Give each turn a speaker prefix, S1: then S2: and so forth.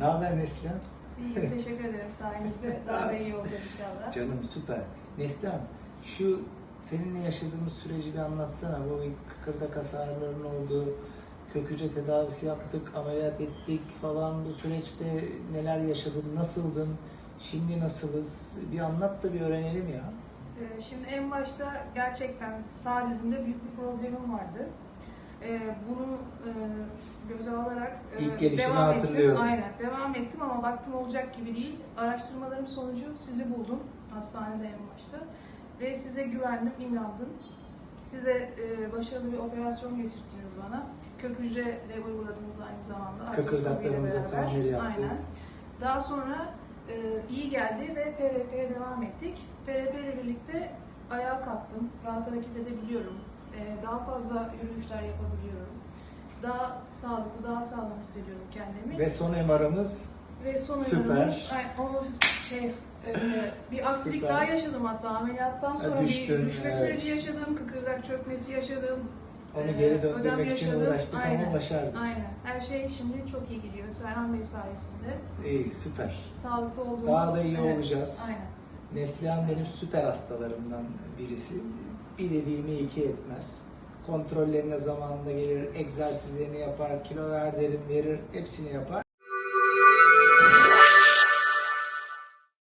S1: Ne haber Neslihan?
S2: İyiyim, teşekkür ederim sayenizde. Daha da iyi olacak inşallah.
S1: Canım süper. Neslihan şu seninle yaşadığımız süreci bir anlatsana. Bu kıkırdak hasarların olduğu, kök hücre tedavisi yaptık, ameliyat ettik falan. Bu süreçte neler yaşadın, nasıldın, şimdi nasılız? Bir anlat da bir öğrenelim ya.
S2: Ee, Şimdi en başta gerçekten sağ dizimde büyük bir problemim vardı. Ee, Bunu e, göze alarak e,
S1: İlk gelişini
S2: devam
S1: hatırlıyorum.
S2: ettim. Aynen, devam ettim ama baktım olacak gibi değil. Araştırmalarım sonucu sizi buldum hastanede en başta. Ve size güvendim, inandım. Size e, başarılı bir operasyon geçirttiniz bana. Kök hücre de uyguladınız aynı zamanda. artroskopiyle
S1: Kıkırdaklarımıza
S2: beraber.
S1: tamir.
S2: Aynen. Daha sonra e, iyi geldi ve PRP'ye devam ettik. PRP ile birlikte ayağa kalktım. Rahat hareket edebiliyorum. E, daha fazla yürüyüşler yapabiliyorum. Daha sağlıklı, daha sağlam hissediyorum kendimi.
S1: Ve son MR'ımız
S2: Ve son
S1: Süper.
S2: ürünümüz- ay, o şey e, bir aksilik
S1: Süper.
S2: daha yaşadım hatta ameliyattan sonra
S1: düştün,
S2: bir düşme
S1: evet.
S2: süreci yaşadım, kıkırdak çökmesi yaşadım.
S1: onu
S2: Ee,
S1: geri
S2: ödem
S1: döndürmek için
S2: yaşadım.
S1: uğraştık
S2: Aynen.
S1: ama başardık.
S2: Aynen. Her şey şimdi çok iyi gidiyor. Serhan Bey sayesinde.
S1: İyi, süper.
S2: Sağlıklı olduğumu.
S1: Daha da iyi
S2: Evet,
S1: olacağız.
S2: Aynen.
S1: Neslihan benim süper hastalarımdan birisi. Bir dediğimi iki etmez. Kontrollerine zamanında gelir, egzersizlerini yapar, kilo ver derim verir, hepsini yapar.